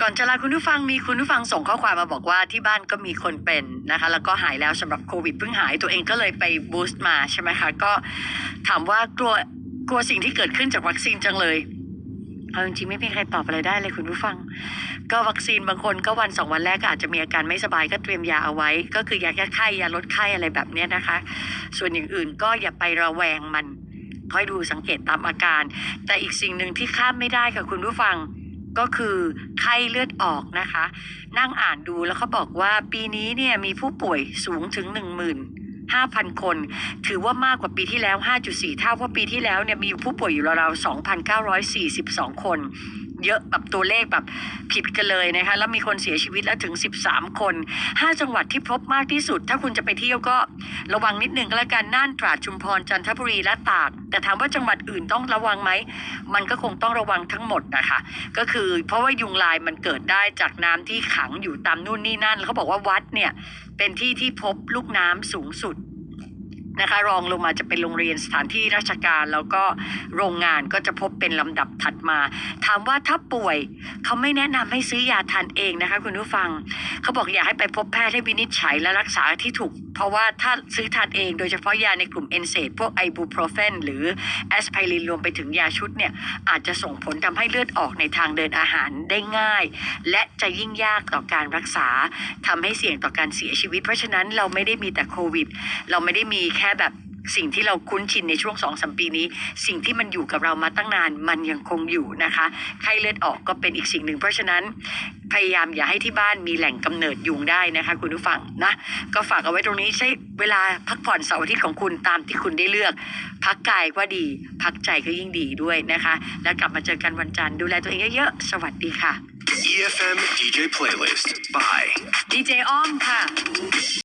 ก่อนจะลาคุณผู้ฟังมีคุณผู้ฟังส่งข้อความมาบอกว่าที่บ้านก็มีคนเป็นนะคะ แล้วก็หายแล้วสำหรับโควิดเพิ่งหายตัวเองก็เลยไปบูสต์มาใช่ไหมคะก็ถามว่ากลัวกลัวสิ่งที่เกิดขึ้นจากวัคซีนจังเลยเอาจริงๆไม่มีใครตอบอะไรได้เลยคุณผู้ฟัง ก็วัคซีนบางคนก็วันสองวันแรกก็อาจจะมีอาการไม่สบายก็เตรียมยาเอาไว้ ก็คือยาแก้ไข้ยาลดไข้อะไรแบบนี้นะคะ ส่วนอย่างอื่นก็อย่าไประแวงมันค่อยดูสังเกตตามอาการ แต่อีกสิ่งหนึ่งที่ข้ามไม่ได้ค่ะคุณผู้ฟัง ก็คือไข้เลือดออกนะคะ นั่งอ่านดูแล้วเขาบอกว่าปีนี้เนี่ยมีผู้ป่วยสูงถึง 15,000 คน ถือว่ามากกว่าปีที่แล้ว 5.4 เท่าเพราะปีที่แล้วเนี่ยมีผู้ป่วยอยู่ราวๆ2,942 คน เยอะแบบตัวเลขแบบผิดกันเลยนะคะแล้วมีคนเสียชีวิตแล้วถึง 13 คน 5 จังหวัดที่พบมากที่สุด ถ้าคุณจะไปเที่ยวก็ระวังนิดนึงก็แล้วกันน่านตราดชุมพรจันทบุรีและตากแต่ถามว่าจังหวัดอื่นต้องระวังไหมมันก็คงต้องระวังทั้งหมดนะคะ ก็คือเพราะว่ายุงลายมันเกิดได้จากน้ำที่ขังอยู่ตามนู่นนี่นั่นแล้วเขาบอกว่าวัดเนี่ยเป็นที่ที่พบลูกน้ำสูงสุด นะคะ รองลงมาจะเป็นโรงเรียนสถานที่ราชการ แล้วก็โรงงานก็จะพบเป็นลำดับถัดมา ถามว่าถ้าป่วยเขาไม่แนะนำให้ซื้อยาทานเองนะคะคุณผู้ฟัง เขาบอกอยากให้ไปพบแพทย์ให้วินิจฉัยและรักษาที่ถูก เพราะว่าถ้าซื้อทานเองโดยเฉพาะยาในกลุ่มเอนเซพวกไอบูโปรเฟนหรือแอสไพรินรวมไปถึงยาชุดเนี่ยอาจจะส่งผลทำให้เลือดออกในทางเดินอาหารได้ง่าย และจะยิ่งยากต่อการรักษาทำให้เสี่ยงต่อการเสียชีวิต เพราะฉะนั้นเราไม่ได้มีแต่โควิด เราไม่ได้มีแค่แบบ สิ่งที่เราคุ้นชินในช่วงสองสมปีนี้ สิ่งที่มันอยู่กับเรามาตั้งนานมันยังคงอยู่นะคะไข้เลือดออกก็เป็นอีกสิ่งหนึ่ง เพราะฉะนั้นพยายามอย่าให้ที่บ้านมีแหล่งกำเนิดยุงได้นะคะ คุณผู้ฟังนะก็ฝากเอาไว้ตรงนี้ใช้เวลาพักผ่อนเสาร์อาทิตย์ของคุณตามที่คุณได้เลือก พักกายก็ดี พักใจก็ยิ่งดีด้วยนะคะ แล้วกลับมาเจอกันวันจันทร์ดูแลตัวเองเยอะๆสวัสดีค่ะ EFM DJ playlist by ดีเจอ้อมค่ะ